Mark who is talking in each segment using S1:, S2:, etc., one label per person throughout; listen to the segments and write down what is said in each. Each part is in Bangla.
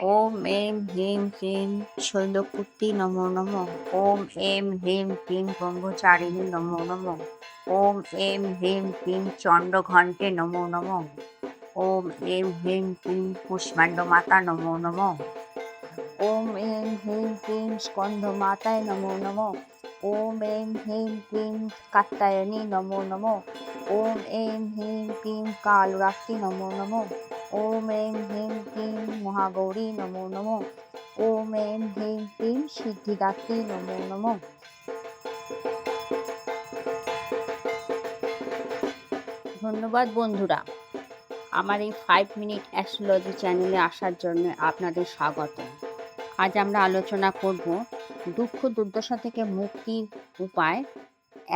S1: ওম এম হ্রিম ক্লিম শৈলপুত্রী নমো নম ওম এম হ্রিম ক্লিম ব্রহ্মচারিণী নমো নম ওম এম হ্রিম ক্লিম চণ্ডঘণ্টে নমো নম ওম এম হ্রিম ক্লিম কুষ্মাণ্ড মাতা নমো নম ওম এম হ্রিম ক্লিম স্কন্ধ মাতায় নমো নম ওম এম হ্রিম ক্লিম কাত্তায়নী নমো নম ওম এম হ্রিম ক্লিম কালরাত্রি নমো নম ওম এম হ্রিম ক্লিম মহাগৌরী নমো নম। ওম এম হ্রিম ক্লিম সিদ্ধিদাত্রী নমো নম। ধন্যবাদ বন্ধুরা। আমার এই ফাইভ মিনিট অ্যাস্ট্রোলজি চ্যানেলে আসার জন্য আপনাদের স্বাগত আজ আমরা আলোচনা করব দুঃখ দুর্দশা থেকে মুক্তির উপায়।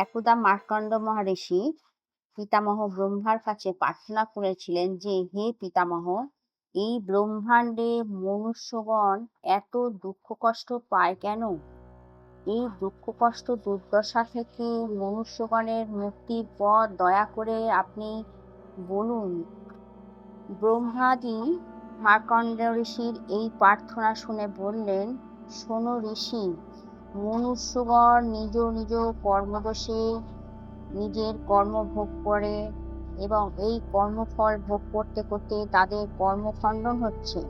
S1: একদা মার্কণ্ড মহারিষি পিতামহ ব্রহ্মার কাছে প্রার্থনা করেছিলেন যে, হে পিতামহ, এই ব্রহ্মাণ্ডে মনুষ্যগণ এত দুঃখ কষ্ট পায় কেন? এই দুঃখ কষ্ট দুর্দশা থেকে মনুষ্যগণের মুক্তির পথ দয়া করে আপনি বলুন। ব্রহ্মাদি মার্কণ্ড ঋষির এই প্রার্থনা শুনে বললেন, শোনো ঋষি, মনুষ্যগণ নিজ নিজ কর্মদোষে নিজের কর্ম ভোগ করে এবং এই কর্মফল ভোগ করতে করতে তাদের কর্মখণ্ডন হচ্ছে।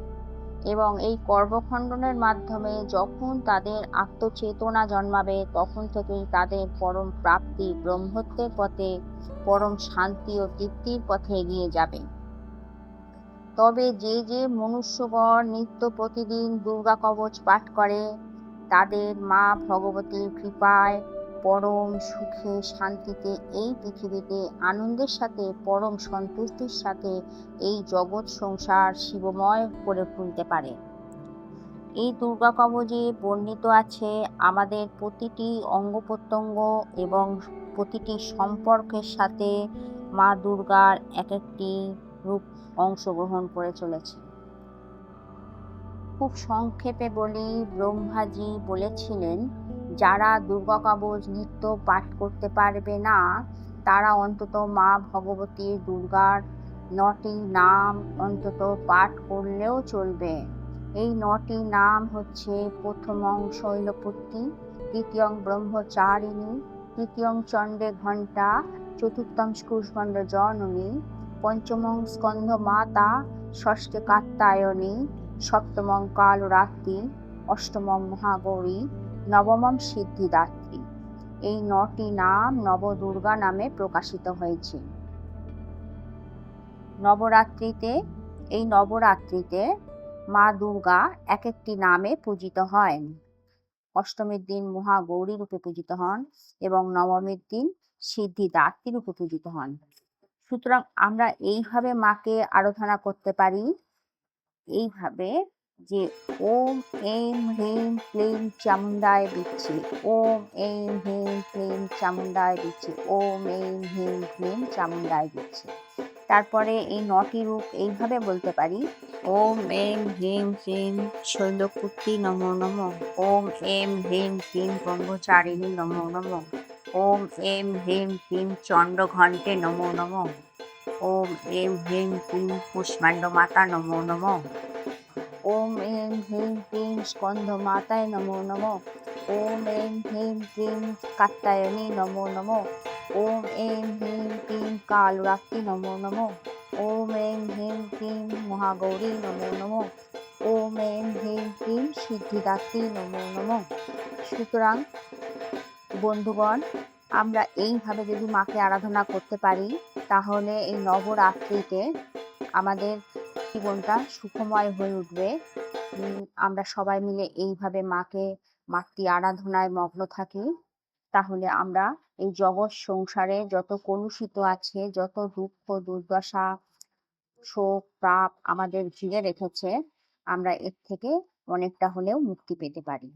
S1: এবং এই কর্মখণ্ডনের মাধ্যমে যখন তাদের আত্মচেতনা জন্মাবে, তখন থেকেই তাদের পরম প্রাপ্তি ব্রহ্মত্বের পথে, পরম শান্তি ও তৃপ্তির পথে এগিয়ে যাবে। তবে যে যে মনুষ্যগণ নিত্য প্রতিদিন দুর্গা কবচ পাঠ করে, তাদের মা ভগবতীর কৃপায় পরম সুখে, শান্তিতে এই পৃথিবীতে, আনন্দের সাথে, পরম সন্তুষ্টির সাথে এই জগৎ সংসার শিবময় করে তুলতে পারে। এই দুর্গা কবচে বর্ণিত আছে আমাদের প্রতিটি অঙ্গ প্রত্যঙ্গ এবং প্রতিটি সম্পর্কের সাথে মা দুর্গার এক একটি রূপ অংশগ্রহণ করে চলেছে। খুব সংক্ষেপে বলি, ব্রহ্মাজি বলেছিলেন যারা দুর্গা কবচ নিত্য পাঠ করতে পারবে না, তারা অন্তত মা ভগবতী দুর্গার নটি নাম অন্তত পাঠ করলেও চলবে। এই নটি নাম হচ্ছে প্রথমং শৈলপুত্রী দ্বিতীয়ং ব্রহ্মচারিণী, তৃতীয়ং চণ্ডে ঘণ্টা, চতুর্থং স্কুষ্মণ্ড জননী, পঞ্চমং স্কন্ধ মাতা ষষ্ঠে কাত্তায়নী, সপ্তমং কালরাত্রি, অষ্টমং মহাগৌরী নবমম সিদ্ধিদাত্রী। এই নটি নাম নবদুর্গা নামে প্রকাশিত হয়েছে। নবরাত্রিতে, এই নবরাত্রিতে মা দুর্গা এক একটি নামে পূজিত হয় অষ্টমীর দিন মহাগৌরী রূপে পূজিত হন এবং নবমীর দিন সিদ্ধিদাত্রী রূপে পূজিত হন। সুতরাং আমরা এইভাবে মাকে আরাধনা করতে পারি। এইভাবে যে ওম, এম হ্রিম ক্লিম চামুন্ডায় দিচ্ছি। ওম, এম হ্রিম ক্লিম চামুন্ডায় দিচ্ছি। ওম, এম হ্রিম ক্লিম চামুন্ডায় দিচ্ছি। তারপরে এই নটি রূপ এইভাবে বলতে পারি। ওম, এম হ্রিম ক্লিম শৈলপুত্রী নমো নম। ওম, এম হ্রিম ক্লিম ব্রহ্মচারিণী নমো নম। ওম, এম হ্রিম ক্লিম চণ্ডঘণ্টে নমো নম। ওম, এম হ্রিম ক্লিম কুষ্মাণ্ড মাতা নমো নম। ওম এম হ্রিম ক্লিম স্কন্ধ মাতায় নমো নম ওম এম হ্রিম ক্লিম কাত্তায়নী নমো নম ওম এম হ্রিম ক্লিম কালরাত্রি নমো নম ওম এম হ্রিম ক্লিম মহাগৌরী নমো নম ওম এম হ্রিম ক্লিম সিদ্ধিদাত্রী নমো নম সুতরাং বন্ধুগণ আমরা এইভাবে যদি মাকে আরাধনা করতে পারি তাহলে এই নবরাত্রিতে আমাদের জীবনটা সুখময় হয়ে উঠবে। আমরা সবাই মিলে এইভাবে মাকে, মাতৃ আরাধনায় মগ্ন থাকি। তাহলে আমরা এই জগৎ সংসারে যত কলুষিত আছে, যত দুঃখ, দুর্দশা, শোক, পাপ আমাদের ঘিরে রেখেছে, আমরা এর থেকে অনেকটা হলেও মুক্তি পেতে পারি।